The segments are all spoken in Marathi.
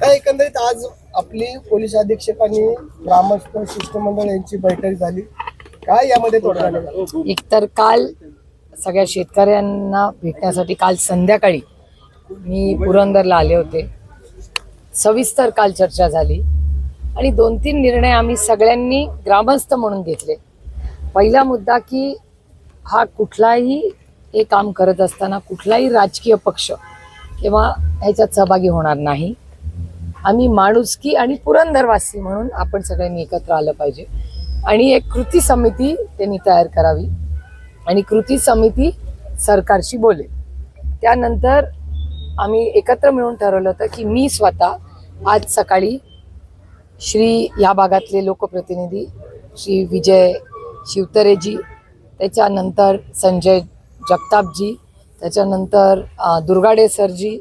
काय एकंदरीत आज आपली पोलीस अधीक्षक आणि ग्रामस्थ शिष्टमंडळ यांची बैठक झाली. काय यामध्ये तोडगा निघाला? एकतर काल सगळ्या शेतकऱ्यांना भेटण्यासाठी काल संध्याकाळी मी पुरंदरला आले होते. सविस्तर काल चर्चा झाली आणि दोन तीन निर्णय आम्ही सगळ्यांनी ग्रामस्थ म्हणून घेतले. पहिला मुद्दा की हा कुठलाही हे काम करत असताना कुठलाही राजकीय पक्ष किंवा ह्याच्यात सहभागी होणार नाही. आम्ही माणुसकी आणि पुरंदरवासी म्हणून आपण सगळ्यांनी एकत्र आलं पाहिजे. आणि एक कृती समिती त्यांनी तयार करावी. आणि कृती समिती सरकारशी बोलेल. त्यानंतर आम्ही एकत्र मिळून ठरवलं होतं की मी स्वतः आज सकाळी श्री या भागातले लोकप्रतिनिधी श्री विजय शिवतरेजी त्याच्यानंतर संजय जगतापजी त्याच्यानंतर दुर्गाडे सरजी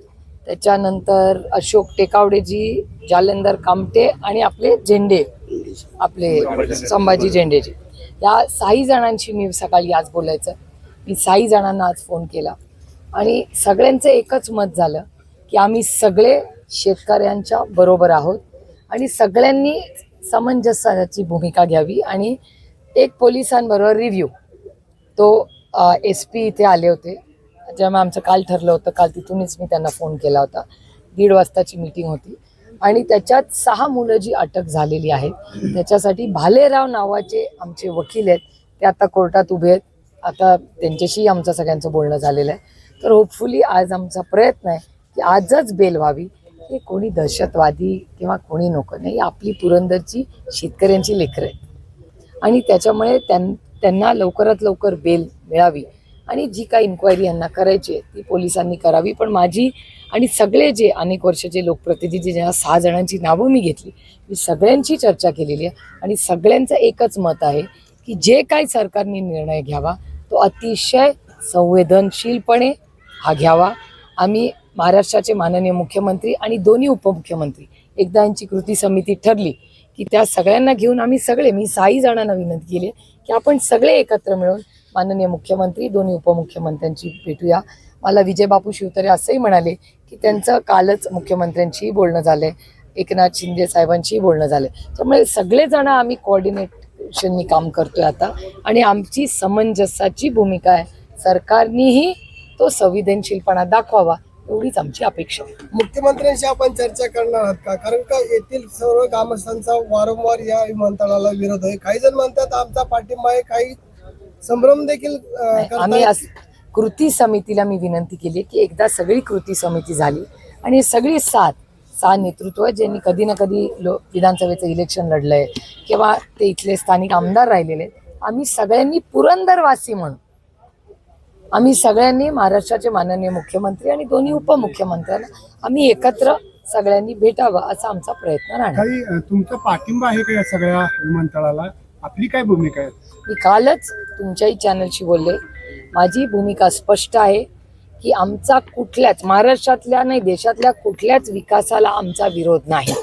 त्याच्यानंतर अशोक टेकावडेजी जालंधर कामटे आणि आपले झेंडे आपले संभाजी झेंडेजी. या साही जणांशी मी सकाळी आज बोलायचं. मी साही जणांना आज फोन केला. आणि सगळ्यांचं एकच मत झालं की आम्ही सगळे शेतकऱ्यांच्या बरोबर आहोत आणि सगळ्यांनी सामंजस्याची भूमिका घ्यावी आणि एक पोलिसांबरोबर रिव्ह्यू. तो एस पी इथे आले होते. जेव्हा आमचं काल ठरलं होतं काल तिथूनच मी त्यांना फोन केला होता. दीड वाजताची मीटिंग होती. आणि त्याच्यात सहा मुलं जी अटक झालेली आहेत त्याच्यासाठी भालेराव नावाचे आमचे वकील आहेत ते आता कोर्टात उभे आहेत. आता त्यांच्याशी आमचं सगळ्यांचं बोलणं झालेलं आहे. तर होपफुली आज आमचा प्रयत्न आहे की आजच बेल व्हावी. हे कोणी दहशतवादी किंवा कोणी नको नाही आपली पुरंदरची शेतकऱ्यांची लेकरं आहेत. आणि त्याच्यामुळे त्यां त्यांना लवकरात लवकर बेल मिळावी. आणि जी काही इन्क्वायरी यांना करायची आहे ती पोलिसांनी करावी. पण माझी आणि सगळे जे अनेक वर्षाचे लोकप्रतिनिधी ज्या सहा जणांची नावं मी घेतली मी सगळ्यांची चर्चा केलेली आहे. आणि सगळ्यांचं एकच मत आहे की जे काही सरकारने निर्णय घ्यावा तो अतिशय संवेदनशीलपणे हा घ्यावा. आम्ही महाराष्ट्राचे माननीय मुख्यमंत्री आणि दोन्ही उपमुख्यमंत्री एकदा यांची कृती समिती ठरली की त्या सगळ्यांना घेऊन आम्ही सगळे मी साई जणांना विनंती केली की आपण सगळे एकत्र मिळून माननीय मुख्यमंत्री दोन्ही उपमुख्यमंत्र्यांची भेटूया. मला विजय बापू शिवतरे असंही म्हणाले की त्यांचं कालच मुख्यमंत्र्यांशीही बोलणं झालंय. एकनाथ शिंदे साहेबांशीही बोलणं झालंय. त्यामुळे सगळेजण आम्ही कोऑर्डिनेशननी काम करतोय आता. आणि आमची समंजसाची भूमिका आहे. सरकारनेही तो संवेदनशीलपणा दाखवावा एवढीच आमची अपेक्षा आहे. मुख्यमंत्र्यांशी आपण चर्चा करणार आहात का? कारण का येथील सर्व ग्रामस्थांचा वारंवार या विमानतळाला विरोध आहे. काही जण म्हणतात आमचा पाठिंबा आहे काही संभ्रम देखील. आम्ही कृती समितीला मी विनंती केली की एकदा सगळी कृती समिती झाली आणि सगळी सात सहा नेतृत्व ज्यांनी कधी ना कधी लो विधानसभेचं इलेक्शन लढलंय किंवा ते इथले स्थानिक आमदार राहिलेले आहेत. आम्ही सगळ्यांनी पुरंदरवासी म्हणून आम्ही सगळ्यांनी महाराष्ट्राचे माननीय मुख्यमंत्री आणि दोन्ही उपमुख्यमंत्र्यांना आम्ही एकत्र सगळ्यांनी भेटावं असा आमचा प्रयत्न राहणार काही तुमचा पाठिंबा आहे का या सगळ्या विमानतळाला आपली काय भूमिका आहे? मी कालच तुमच्याही चॅनलशी बोलले. माझी भूमिका स्पष्ट आहे की आमचा कुठल्याच महाराष्ट्रातल्या नाही देशातल्या कुठल्याच विकासाला आमचा विरोध नाही.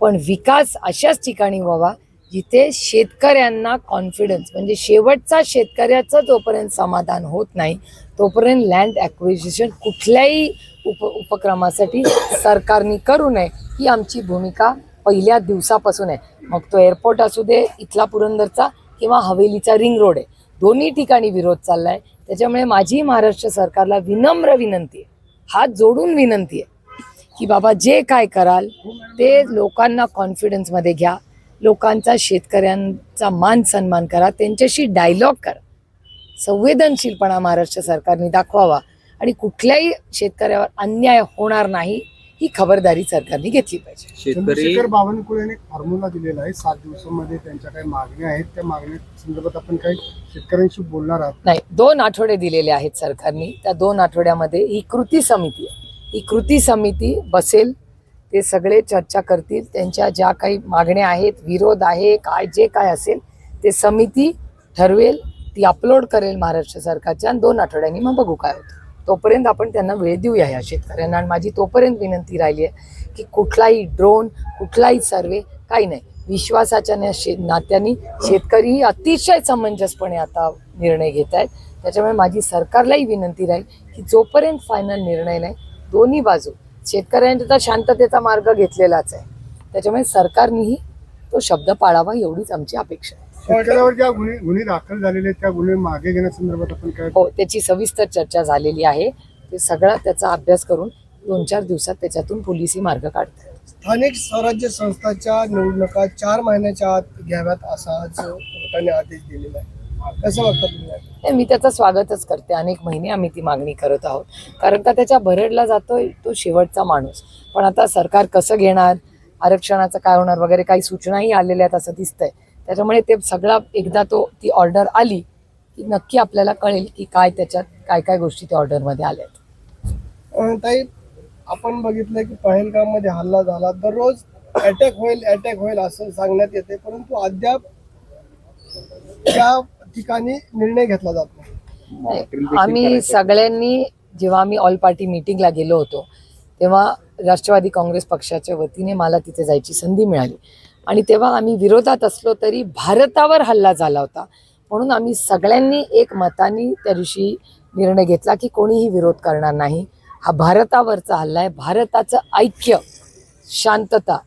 पण विकास अशाच ठिकाणी व्हावा जिथे शेतकऱ्यांना कॉन्फिडन्स म्हणजे शेवटचा शेतकऱ्याचं जोपर्यंत समाधान होत नाही तोपर्यंत लँड ॲक्विजिशन कुठल्याही उप उपक्रमासाठी सरकारने करू नये ही आमची भूमिका पहिल्या दिवसापासून आहे. मग तो एअरपोर्ट असू दे इथला पुरंदरचा किंवा हवेलीचा रिंग रोड आहे. दोन्ही ठिकाणी विरोध चाललाय. त्याच्यामुळे माझी महाराष्ट्र सरकारला विनम्र विनंती आहे. हात जोडून विनंती आहे की बाबा जे काय कराल ते लोकांना कॉन्फिडन्समध्ये घ्या. लोकांचा शेतकऱ्यांचा मान सन्मान करा. त्यांच्याशी डायलॉग करा. संवेदनशीलपणा महाराष्ट्र सरकारने दाखवावा. आणि कुठल्याही शेतकऱ्यावर अन्याय होणार नाही. ही खबरदारी सरकारने घेतली पाहिजे. शेतकरी चंद्रशेखर बावनकुळेने फॉर्म्युला दिलेला आहे. सात दिवसामध्ये त्यांच्या काही मागण्या आहेत. त्या मागण्या संदर्भात आपण काही शेतकऱ्यांशी बोलणार आहात. नाही दोन आठवडे दिलेले आहेत सरकारने. त्या दोन आठवड्यामध्ये ही कृती समिती आहे. ही कृती समिती बसेल ते सगळे चर्चा करतील. त्यांच्या ज्या काही मागण्या आहेत विरोध आहे काय जे काय असेल ते समिती ठरवेल ती अपलोड करेल महाराष्ट्र सरकारच्या आणि दोन आठवड्यांनी मग बघू काय होतं. तोपर्यंत आपण त्यांना वेळ देऊया ह्या शेतकऱ्यांना. आणि माझी तोपर्यंत विनंती राहिली आहे की कुठलाही ड्रोन कुठलाही सर्वे काही नाही. विश्वासाच्या ना- शे नात्याने शेतकरीही अतिशय समंजसपणे आता निर्णय घेत आहेत. त्याच्यामुळे माझी सरकारलाही विनंती राहील की जोपर्यंत फायनल निर्णय नाही दोन्ही बाजू शेतकऱ्यांनी तर शांततेचा मार्ग घेतलेलाच आहे. त्याच्यामुळे सरकारनेही तो शब्द पाळावा एवढीच आमची अपेक्षा आहे. ज्या गुन्हे गुन्हे दाखल झालेले आहेत त्या गुन्हे मागे घेण्यासंदर्भात आपण काय हो त्याची सविस्तर चर्चा झालेली आहे. ते सगळा त्याचा अभ्यास करून दोन चार दिवसात त्याच्यातून पोलिसी मार्ग काढतात. स्थानिक स्वराज्य संस्थाच्या निवडणुका चार महिन्याच्या आत घ्याव्यात असा आज कोर्टाने आदेश दिलेला आहे. कसं मी त्याचं स्वागतच करते. अनेक महिने आम्ही ती मागणी करत आहोत. कारण का त्याच्या भरडला जातोय तो शेवटचा माणूस. पण आता सरकार कसं घेणार? आरक्षणाचं काय होणार? वगैरे काही सूचनाही आलेल्या आहेत असं दिसतंय. त्याच्यामुळे ते सगळा एकदा तो ती ऑर्डर आली की नक्की आपल्याला कळेल की काय त्याच्यात काय काय गोष्टी त्या ऑर्डरमध्ये आल्या आहेत. ताई आपण बघितलं की पहलगाममध्ये हल्ला झाला. दररोज अटॅक होईल अटॅक होईल असं सांगण्यात येते परंतु अद्याप त्या ठिकाणी निर्णय घेतला जात नाही. आम्ही सगळ्यांनी जेव्हा आम्ही ऑल पार्टी मिटिंगला गेलो होतो तेव्हा राष्ट्रवादी काँग्रेस पक्षाच्या वतीने मला तिथे जायची संधी मिळाली. आणि तेव्हा आम्ही विरोधात असलो तरी भारतावर हल्ला झाला होता. म्हणून आम्ही सगळ्यांनी एक मताने त्या दिवशी निर्णय घेतला की कोणीही विरोध करणार नाही. हा भारतावरचा हल्ला आहे. भारताचं ऐक्य शांतता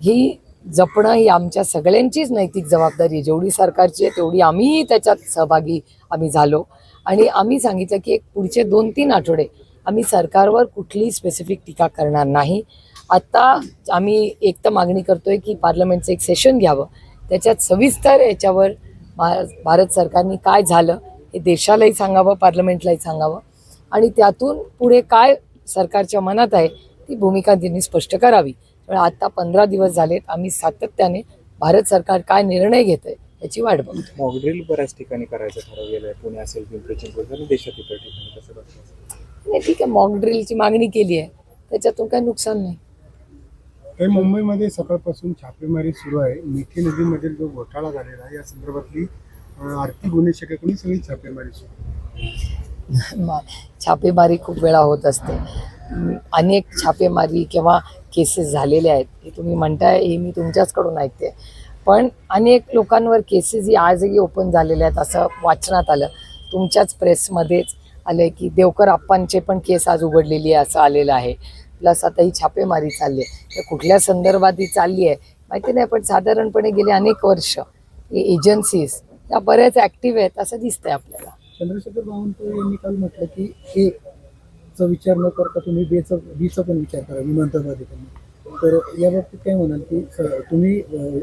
ही जपणं ही आमच्या सगळ्यांचीच नैतिक जबाबदारी आहे. जेवढी सरकारची आहे तेवढी आम्हीही त्याच्यात सहभागी आम्ही झालो. आणि आम्ही सांगितलं की एक पुढचे दोन तीन आठवडे आम्ही सरकारवर कुठलीही स्पेसिफिक टीका करणार नाही. आत्ता आम्ही एक तर मागणी करतोय की पार्लमेंटचं एक सेशन घ्यावं. त्याच्यात सविस्तर याच्यावर भारत सरकारने काय झालं हे देशालाही सांगावं पार्लमेंटलाही सांगावं. आणि त्यातून पुढे काय सरकारच्या मनात आहे ती भूमिका त्यांनी स्पष्ट करावी. पण आता पंधरा दिवस झालेत आम्ही सातत्याने भारत सरकार काय निर्णय घेत आहे याची वाट बघतो मॉकड्रिल बऱ्याच ठिकाणी करायचं ठरवलेलं आहे. पुणे असेल पिंपरी चिंचवड आणि देशात इतर ठिकाणी कसं नाही ठीक आहे मॉक ड्रिलची मागणी केली आहे. त्याच्यातून काही नुकसान नाही. तर मुंबईमध्ये सकाळपासून छापेमारी सुरू आहे. मिठी नदीमधील जो घोटाळा झालेला आहे या संदर्भातली आर्थिक गुन्हे शाखेकडून सगळी छापेमारी सुरू छापेमारी खूप वेळा होत असते. अनेक छापेमारी किंवा केसेस झालेले आहेत हे तुम्ही म्हणताय हे मी तुमच्याचकडून ऐकते. पण अनेक लोकांवर केसेस ही आजही ओपन झालेल्या आहेत असं वाचनात आलं. तुमच्याच प्रेसमध्येच आलं आहे की देवकर आप्पांचे पण केस आज उघडलेली आहे असं आलेलं आहे. प्लस आता ही छापेमारी चालली आहे. तर कुठल्या संदर्भात ही चालली आहे माहिती नाही पण साधारणपणे गेले अनेक वर्ष एजन्सीज त्या बऱ्याच ॲक्टिव्ह आहेत असं दिसतंय आपल्याला. चंद्रशेखर बावनकुळे यांनी काल म्हटलं की ए चा विचार न करता तुम्ही बेचा बीचा पण विचार करा विमानतळ पण. तर या बाबतीत काय म्हणाल की तुम्ही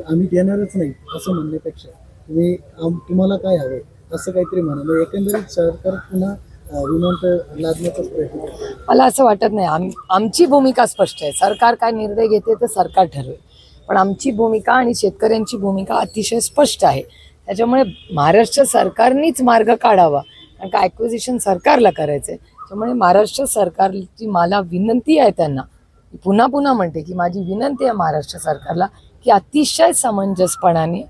आम्ही देणारच नाही असं म्हणण्यापेक्षा तुम्ही आम- तुम्हाला काय हवंय असं काहीतरी म्हणाल. एकंदरीत सरकार पुन्हा अं, प्रयत्न मला असं वाटत नाही. आम आमची भूमिका स्पष्ट आहे. सरकार काय निर्णय घेते ते सरकार ठरवेल. पण आमची भूमिका आणि शेतकऱ्यांची भूमिका अतिशय स्पष्ट आहे. त्याच्यामुळे महाराष्ट्र सरकारनेच मार्ग काढावा. कारण का ॲक्विजिशन सरकारला करायचं आहे त्यामुळे महाराष्ट्र सरकारची मला विनंती आहे त्यांना. पुन्हा पुन्हा म्हणते की माझी विनंती आहे महाराष्ट्र सरकारला की अतिशय समंजसपणाने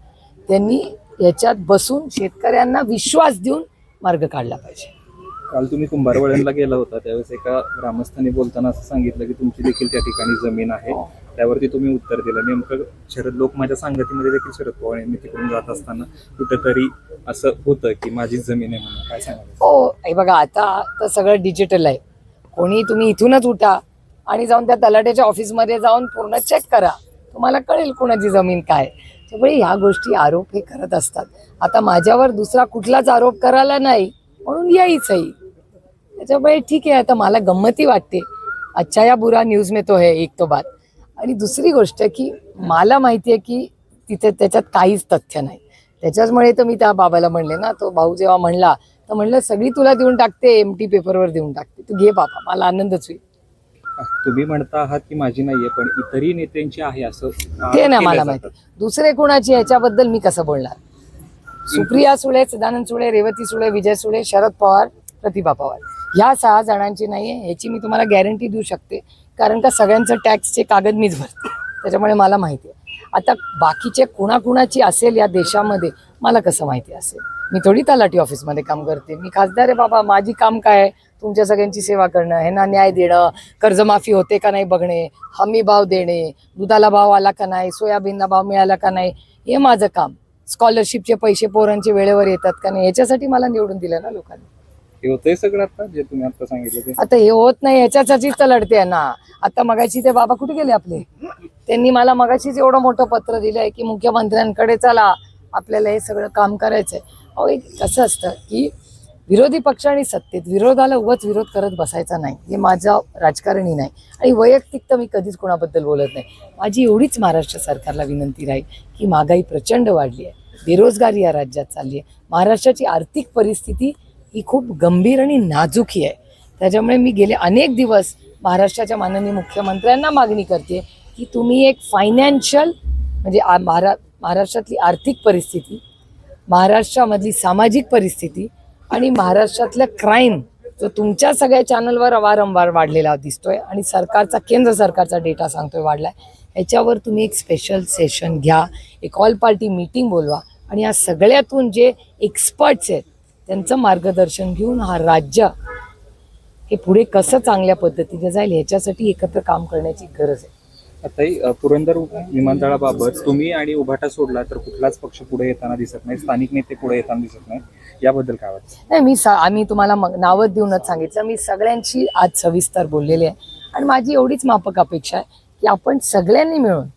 त्यांनी याच्यात बसून शेतकऱ्यांना विश्वास देऊन मार्ग काढला पाहिजे. काल तुम्ही कुंभारवळणला गेला होता त्यावेळेस एका ग्रामस्थांनी बोलताना असं सांगितलं की तुमची देखील त्या ठिकाणी जमीन आहे. त्यावरती तुम्ही उत्तर दिलं. नेमकं शरद लोक माझ्या संगतीमध्ये देखील शरद पवार यांनी तिकडून जात असताना कुठंतरी असं होतं की माझी जमीन आहे म्हणून काय सांगाल हो हे बघा आता तर सगळं डिजिटल आहे. कोणी तुम्ही इथूनच उठा आणि जाऊन त्या तलाट्याच्या ऑफिसमध्ये जाऊन पूर्ण चेक करा. तुम्हाला कळेल कोणाची जमीन काय. त्यामुळे ह्या गोष्टी आरोप हे करत असतात. आता माझ्यावर दुसरा कुठलाच आरोप करायला नाही म्हणून यायचंही. त्याच्यामुळे ठीक आहे. आता मला गंमती वाटते. अच्छा या बुरा न्यूज में तो है एक तो बात. आणि दुसरी गोष्ट की मला माहिती आहे की तिथे त्याच्यात काहीच तथ्य नाही. त्याच्याचमुळे तर मी त्या बाबाला म्हणले ना तो भाऊ जेव्हा म्हणला तर म्हणलं सगळी तुला देऊन टाकते एम टी पेपरवर देऊन टाकते. तू घे बाबा मला आनंदच होईल. तुम्ही म्हणता आहात की माझी नाहीये पण इतरही नेत्यांची आहे असं ते नाही मला माहिती. दुसरे कोणाची याच्याबद्दल मी कसं बोलणार? सुप्रिया सुळे सदानंद सुळे रेवती सुळे विजय सुळे शरद पवार प्रतिभा पवार. ह्या सहा जणांची नाही आहे ह्याची मी तुम्हाला गॅरंटी देऊ शकते. कारण का सगळ्यांचं टॅक्सचे कागद मीच भरते. त्याच्यामुळे मला माहिती आहे आता बाकीचे कुणाकुणाची असेल या देशामध्ये मला कसं माहिती असेल? मी थोडी तलाठी ऑफिसमध्ये काम करते. मी खासदार आहे बाबा माझी काम काय? आहे तुमच्या सगळ्यांची सेवा करणं ह्यांना न्याय देणं कर्जमाफी होते का नाही बघणे हमी भाव देणे दुधाला भाव आला का नाही सोयाबीनला भाव मिळाला का नाही हे माझं काम. स्कॉलरशिपचे पैसे पोरांचे वेळेवर येतात का नाही याच्यासाठी मला निवडून दिलं ना लोकांनी. हे होतंय सगळं आता जे तुम्ही आता सांगितलं ते? आता हे होत नाही ह्याच्यासाठीच तर लढते ना. आता मगाशी ते बाबा कुठे गेले आपले? त्यांनी मला मगाशीच एवढं मोठं पत्र दिलंय की मुख्यमंत्र्यांकडे चला आपल्याला हे सगळं काम करायचंय. अहो एक कसं असतं की विरोधी पक्ष आणि सत्तेत विरोधाला उगाच विरोध करत बसायचा नाही. हे माझं राजकारणी नाही. आणि वैयक्तिक तर मी कधीच कोणाबद्दल बोलत नाही. माझी एवढीच महाराष्ट्र सरकारला विनंती राहील की महागाई प्रचंड वाढली आहे. बेरोजगारी या राज्यात चालली आहे. महाराष्ट्राची आर्थिक परिस्थिती ही खूप गंभीर आणि नाजूक आहे. त्याच्यामुळे मी गेले अनेक दिवस महाराष्ट्राच्या माननीय मुख्यमंत्र्यांना मागणी करते की तुम्ही एक फायनान्शियल म्हणजे आ- महारा महाराष्ट्रातली आर्थिक परिस्थिती महाराष्ट्रामधली सामाजिक परिस्थिती आणि महाराष्ट्रातलं क्राईम जो तुमच्या सगळ्या चॅनलवर वारंवार वाढलेला दिसतोय आणि सरकारचा केंद्र सरकारचा डेटा सांगतोय वाढलाय ह्याच्यावर तुम्ही एक स्पेशल सेशन घ्या एक ऑल पार्टी मीटिंग बोलवा आणि या सगळ्यातून जे एक्सपर्ट्स आहेत त्यांचं मार्गदर्शन घेऊन हा राज्य हे पुढे कसं चांगल्या पद्धतीने जाईल ह्याच्यासाठी एकत्र काम करण्याची गरज आहे. आताही अ, पुरंदर विमानतळाबाबत तुम्ही आणि उभाटा सोडला तर कुठलाच पक्ष पुढे येताना दिसत नाही स्थानिक नेते पुढे येताना दिसत नाही याबद्दल काय वाटतं? नाही मी आम्ही तुम्हाला मग नावं देऊनच सांगितलं. मी सगळ्यांशी आज सविस्तर बोललेले आहे. आणि माझी एवढीच माफक अपेक्षा आहे की आपण सगळ्यांनी मिळून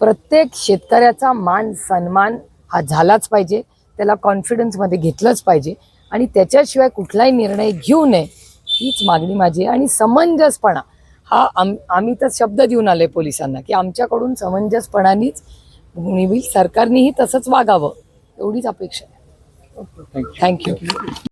प्रत्येक शेतकऱ्याचा मान सन्मान हा झालाच पाहिजे. त्याला कॉन्फिडन्समध्ये घेतलंच पाहिजे. आणि त्याच्याशिवाय कुठलाही निर्णय घेऊ नये हीच मागणी माझी आहे. आणि समंजसपणा हा आम आम्ही तर शब्द देऊन आलोय पोलिसांना की आमच्याकडून समंजसपणानेच सरकारनेही तसंच वागावं एवढीच अपेक्षा आहे. थँक्यू